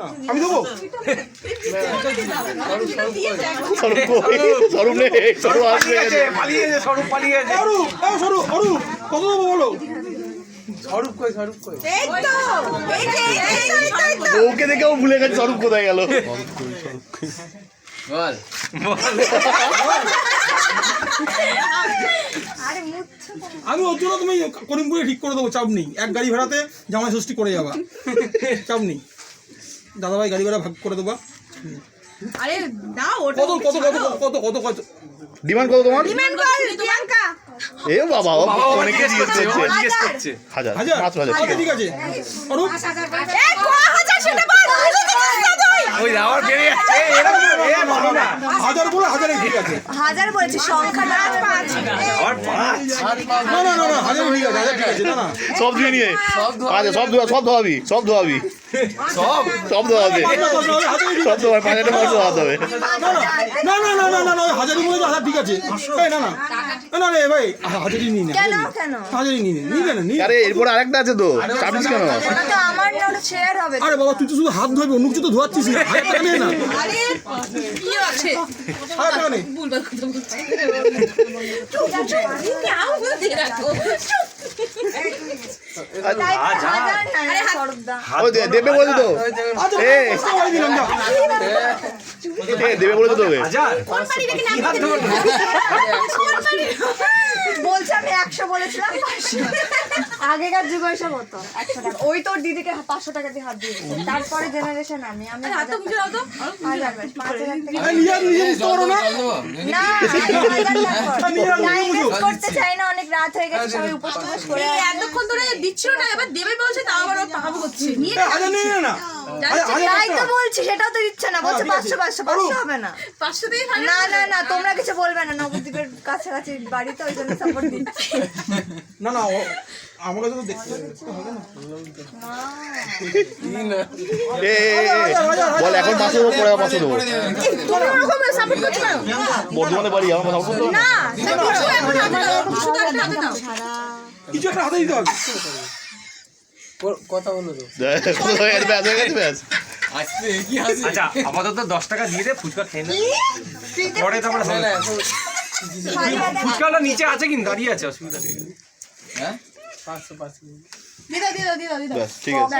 না আমি দেবো স্বরূপ নেই স্বরূপ আসবে স্বরূপ কত দেবো বলো স্বরূপ কই স্বরূপ কই। ওকে দেখেও ভুলে গেছে স্বরূপ কোথায় গেল বল। আমি ওর জন্য তুমি করিমপুরে ঠিক করে দেবো চাপ নেই এক গাড়ি ভাড়াতে জামাই ষষ্ঠী করে যাবা চাপ নেই দাদাভাই গাড়ি ভাড়া ভাগ করে দেবা আরে ওটা কত কত কত কত কত কত ডিমান্ড কত তোমার ডিমান্ড কর প্রিয়াঙ্কা এ বাবা ও অনেকে জিজ্ঞেস করছে জিজ্ঞেস করছে হাজার হাজার মাত্র হাজার ঠিক আচ্ছা, আছে ঠিক আছে অরু হাজার সেটা বল ওই আবার যাচ্ছে এরকম এ না হাজার বলে হাজারে ঠিক আছে হাজার বলেছি সংখ্যা পাঁচ পাঁচ আর পাঁচ না না না হাজার ঠিক আছে হাজার ঠিক আছে না না সব ধুয়ে নিয়ে আচ্ছা সব ধোয়া সব ধোয়াবি সব ধোয়াবি সব? সব হাজারে ঠিক সব আছে। ধোয়া পাঁচ হাজার ধোয়াতে হবে। না না না না না না হাজারি বলে হাজার ঠিক আছে। না না। না রে ভাই হাজারি নিয়ে নে কেন কেন? হাজারি নিয়ে নে নিয়ে নে না। নিয়ে আরে এরপরে আরেকটা আছে তো। চাপিস কেন? আমার না শেয়ার হবে। আরে বাবা তুই তো শুধু হাত ধোবি অন্য কিছু তো ধোয়াচ্ছিস না। হাজার টাকা নে না। আরে কি আছে? হাজার টাকা নে। ভুলভাল কথা বলছি। নাও দিয়ে দেবে বলে তো দেবে তোকে। থেকে নাম বলছে আমি একশো বলেছিলাম। আগেকার যুগে এসব হতো একশো টাকা ওই তোর দিদিকে পাঁচশো টাকা দিয়ে হাত দিয়ে তারপরে জেনারেশন আমি আমি করতে চাই না অনেক রাত হয়ে গেছে সবাই উপোস টুপোস করে এতক্ষণ ধরে দিচ্ছিল না এবার দেবে বলছে তাও আবার নিয়ে নে তাই তো বলছি সেটাও তো দিচ্ছে না বলছে পাঁচশো পাঁচশো পাঁচশো হবে না পাঁচশো দিয়ে না না না তোমরা কিছু বলবে না নবদ্বীপের কাছাকাছি বাড়ি তো ওই জন্য সাপোর্ট দিচ্ছি না না তো বল এখন পরে দেবো। বাড়ি কথা আচ্ছা আপাতত দশ টাকা দিয়ে দে ফুচকা খেয়ে নেবে পরে তারপরে ফুচকাটা নিচে আছে কিন্তু দাঁড়িয়ে আছে অসুবিধা নেই। হ্যাঁ? 500 500 দিদা দিদা দিদা দিদা। ব্যাস ঠিক আছে।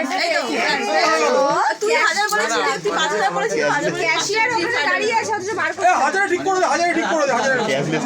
তুই হাজার বলেছিস তুই 5000 বলেছিস ক্যাশিয়ার ওখানে দাঁড়িয়ে আছে অথচ বার করে হাজার ঠিক করে দে হাজার ঠিক করে দে হাজার